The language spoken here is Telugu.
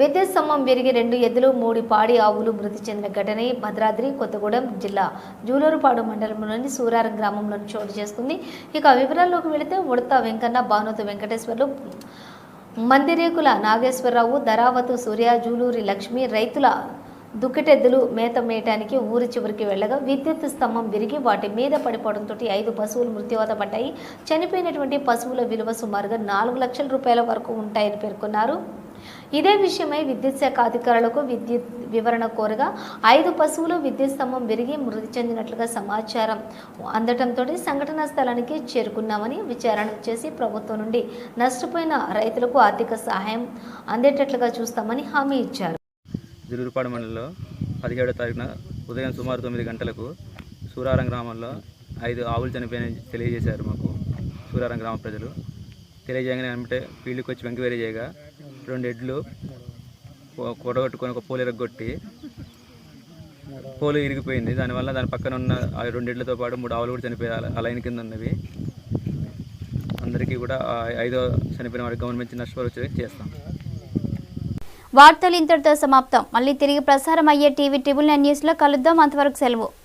విద్యుత్ స్తంభం విరిగి రెండు ఎద్దులు మూడు పాడి ఆవులు మృతి చెందిన ఘటన భద్రాద్రి కొత్తగూడెం జిల్లా జూలూరుపాడు మండలంలోని సూరారం గ్రామంలో చోటు చేసుకుంది. ఇక వివరాల్లోకి వెళితే ఉడత వెంకన్న భానుత వెంకటేశ్వర్లు మందిరేకుల నాగేశ్వరరావు ధరావతు సూర్య జూలూరి లక్ష్మి రైతుల దుక్కిటెద్దులు మేత మేయటానికి ఊరి చివరికి వెళ్ళగా విద్యుత్ స్తంభం విరిగి వాటి మీద పడిపోవడంతో ఐదు పశువులు మృత్యువాత పడ్డాయి. చనిపోయినటువంటి పశువుల విలువ సుమారుగా నాలుగు లక్షల రూపాయల వరకు ఉంటాయని పేర్కొన్నారు. ఇదే విషయమై విద్యుత్ శాఖ అధికారులకు విద్యుత్ వివరణ కోరగా ఐదు పశువులు విద్యుత్ స్తంభం విరిగి మృతి చెందినట్లుగా సమాచారం. అందటంతో సంఘటనా స్థలానికి చేరుకున్నామని విచారణ చేసి ప్రభుత్వం నుండి నష్టపోయిన రైతులకు ఆర్థిక సహాయం అందేటట్లుగా చూస్తామని హామీ ఇచ్చారు. జులూరుపాడు మండలంలో పదిహేడో తారీఖున ఉదయం సుమారు తొమ్మిది గంటలకు సూరారం గ్రామంలో ఐదు ఆవులు చనిపోయిన తెలియజేశారు మాకు. సూరారం గ్రామ ప్రజలు. తెలియజేయగానే అంటే ఫీల్డ్కి వచ్చి వెంకవేరే చేయగా రెండు ఎడ్లు కొడగొట్టుకొని ఒక పోలు ఎరగొట్టి పోలు ఇరిగిపోయింది. దానివల్ల దాని పక్కన ఉన్న ఆ రెండు ఎడ్లతో పాటు మూడు ఆవులు కూడా చనిపోయాయి. ఆ- లైన్ కింద ఉన్నవి. అందరికీ కూడా ఐదో చనిపోయిన వారికి గవర్నమెంట్ నష్టపరిచే చేస్తాం. వార్తలు ఇంతటితో సమాప్తం. మళ్ళీ తిరిగి ప్రసారం అయ్యే టీవీ ట్రిబుల్ నైన్ న్యూస్లో కలుద్దాం. అంతవరకు సెలవు.